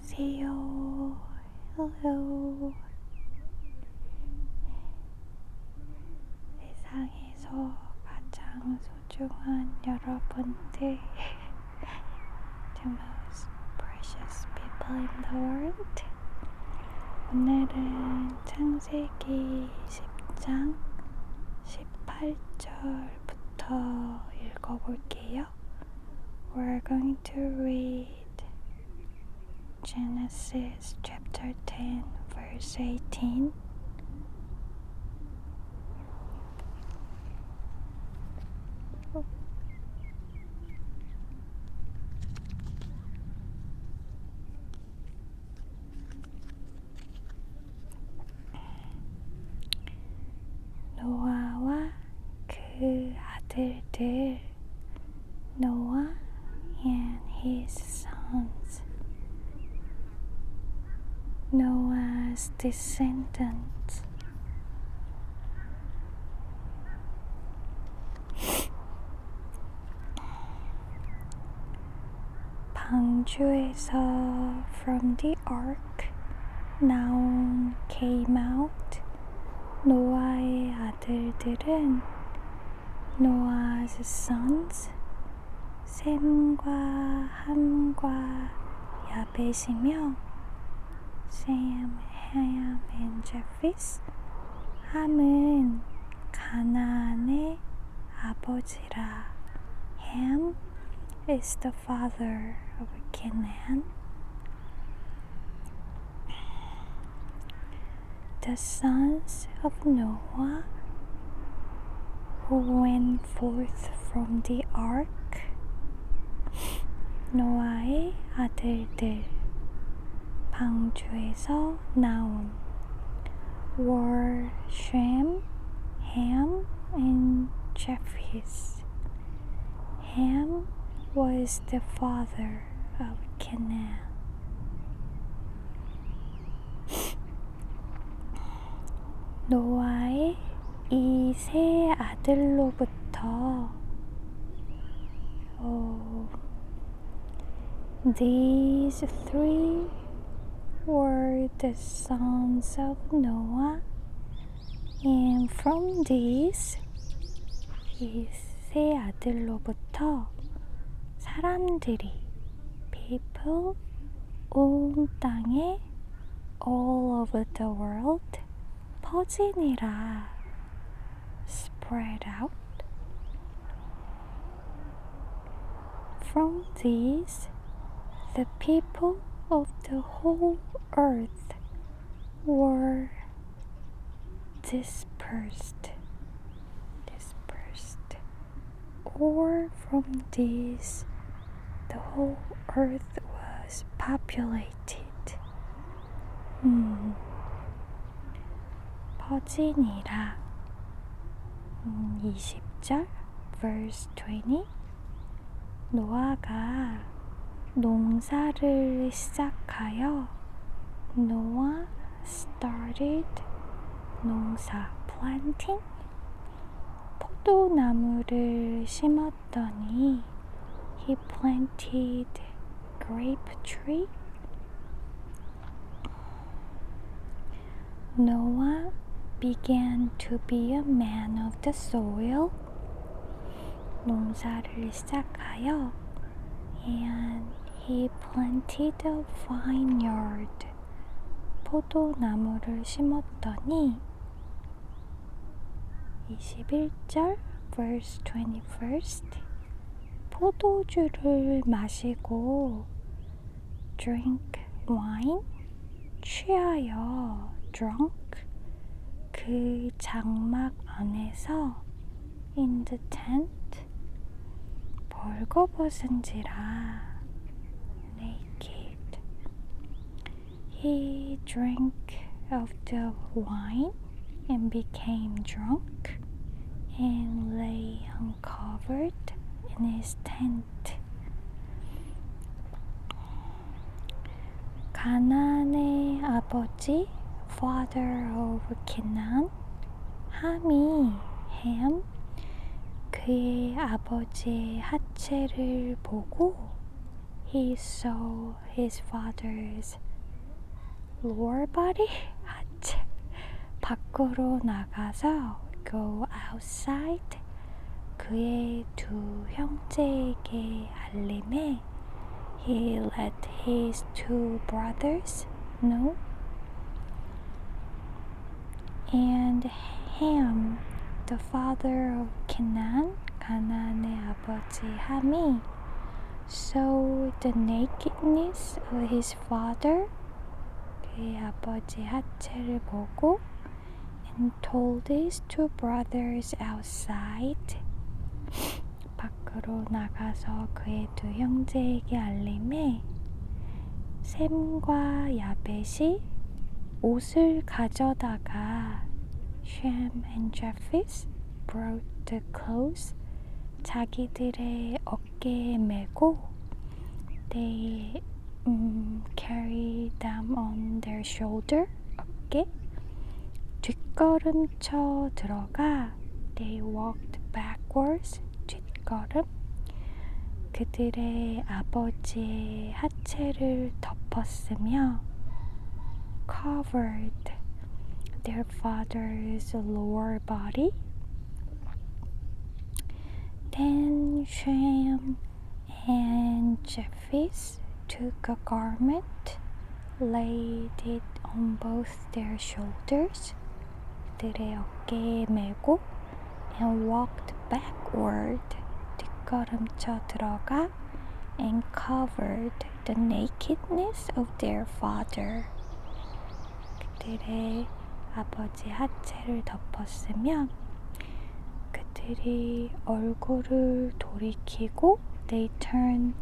안녕하세요. Hello. 세상에서 가장 소중한 여러분들. The most precious people in the world. 오늘은 창세기 10장 18절부터 읽어볼게요. We're going to read Genesis chapter 10, verse 18. 노아와 그 아들 Noah's descendants 방주에서 from the ark 나온 came out 노아의 아들들은 Noah's sons 셈과 함과 야벳이며 Sam, Ham, and Japheth 함은 가나안의 아버지라 Ham is the father of Canaan the sons of Noah who went forth from the ark 노아의 아들들 방주에서 나온 were Shem, Ham, and Japheth. Ham was the father of Canaan. 노아의 이 세 아들로부터 어, these three were the sons of Noah, and from these 이 세 아들로부터 사람들이 people 온 땅에 all over the world 퍼지니라 spread out from these the people of the whole earth were dispersed dispersed or from these the whole earth was populated 음, 퍼지니라 음, 20절 verse 20 노아가 농사를 시작하여 Noah started 농사 planting 포도나무를 심었더니 he planted grape tree Noah began to be a man of the soil 농사를 시작하여 and he planted a vineyard. 포도나무를 심었더니 21절 verse 21st 포도주를 마시고 drink wine 취하여 drunk 그 장막 안에서 in the tent 벌거벗은지라 He drank of the wine and became drunk and lay uncovered in his tent. 가나안의 아버지 father of Canaan 함이 Ham 그의 아버지의 하체를 보고 he saw his father's lower body 하체 밖으로 나가서 go outside 그의 두 형제에게 알림해 he let his two brothers know and Ham the father of Canaan 가나안의 아버지 함이 saw the nakedness of his father 그의 아버지 하체를 보고 and told his two brothers outside 밖으로 나가서 그의 두 형제에게 알림해 샘과 야벳이 옷을 가져다가 Shem and Japheth brought the clothes 자기들의 어깨에 메고 they um, carry them on their shoulder 어깨 뒷걸음쳐 들어가 they walked backwards 뒷걸음 그들의 아버지의 하체를 덮었으며 covered their father's lower body then Shem and Japheth took a garment, laid it on both their shoulders, 그들의 어깨에 메고, and walked backward, 뒷걸음쳐 들어가, and covered the nakedness of their father. 그들의 아버지 하체를 덮었으며, 그들이 얼굴을 돌이키고 they turn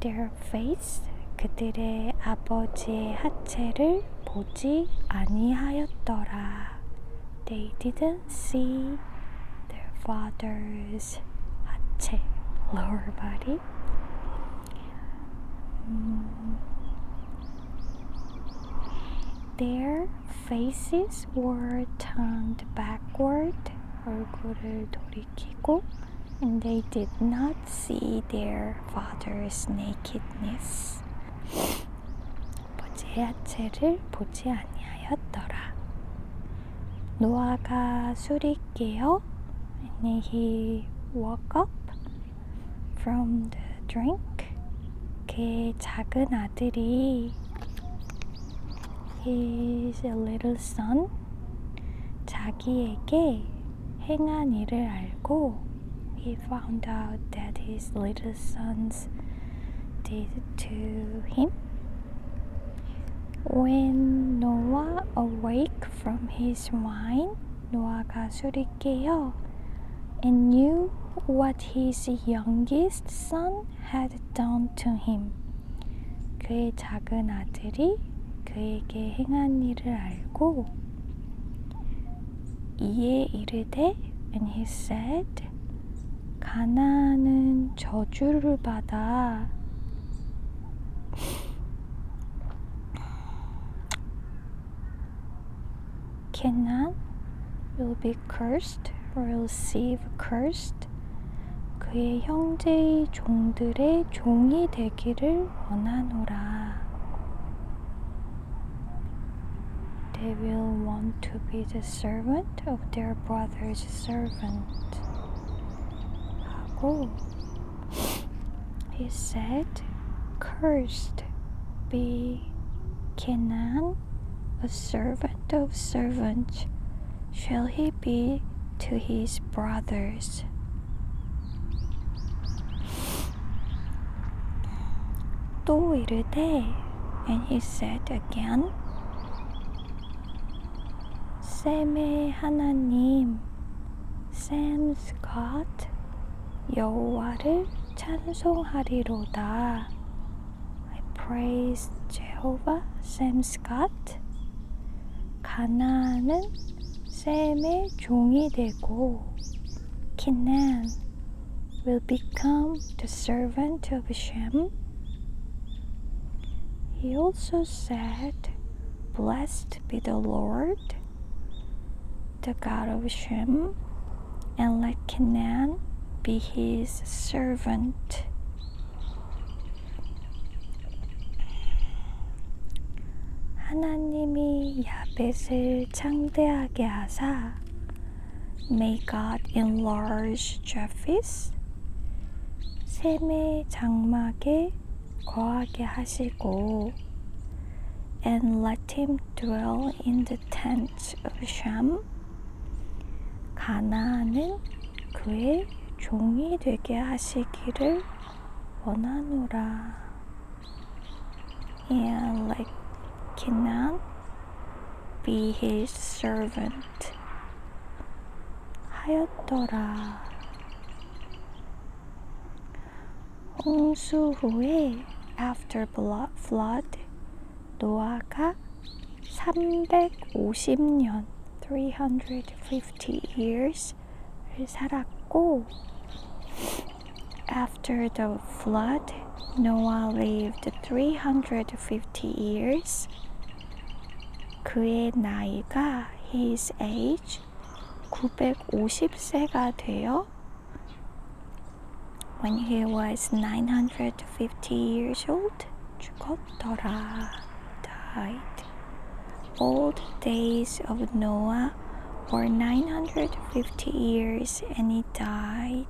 their face 그들의 아버지의 하체를 보지 아니하였더라. They didn't see their father's 하체, lower body. 음, their faces were turned backward. 얼굴을 돌이키고 and they did not see their father's nakedness. 아버지의 하체를 보지 아니하였더라. 노아가 술이 깨어 and he woke up from the drink. 그의 작은 아들이 his little son 자기에게 행한 일을 알고 he found out that his little sons did to him. When Noah awake from his wine, 노아가 술이 깨어 and knew what his youngest son had done to him. 그의 작은 아들이 그에게 행한 일을 알고 이에 이르되 and he said 가나안은 저주를 받아 Canaan will be cursed or receive cursed 그의 형제의 종들의 종이 되기를 원하노라. They will want to be the servant of their brother's servant. 하고 He said, Cursed be Canaan, a servant of servants, shall he be to his brothers. 또 이르되, and he said again, 셈의 하나님, Sam's God, 여호와를 찬송하리로다. I praise Jehovah, Sam's God. 가나안은 셈의 종이 되고, Canaan will become the servant of Shem. He also said, Blessed be the Lord, the God of Shem, and let Canaan be his servant. 하나님이 야벳을 창대하게 하사 May God enlarge Japheth 샘의 장막에 거하게 하시고 and let him dwell in the tent of Sham 가나안은 그의 종이 되게 하시기를 원하노라 and let Canaan be his servant 하였더라 홍수 후에 after flood 노아가 350년 350 years 을 살았고 after the flood Noah lived 350 years 그의 나이가 his age 950세가 되어 when he was 950 years old 죽었더라 died all the days of Noah were 950 years and he died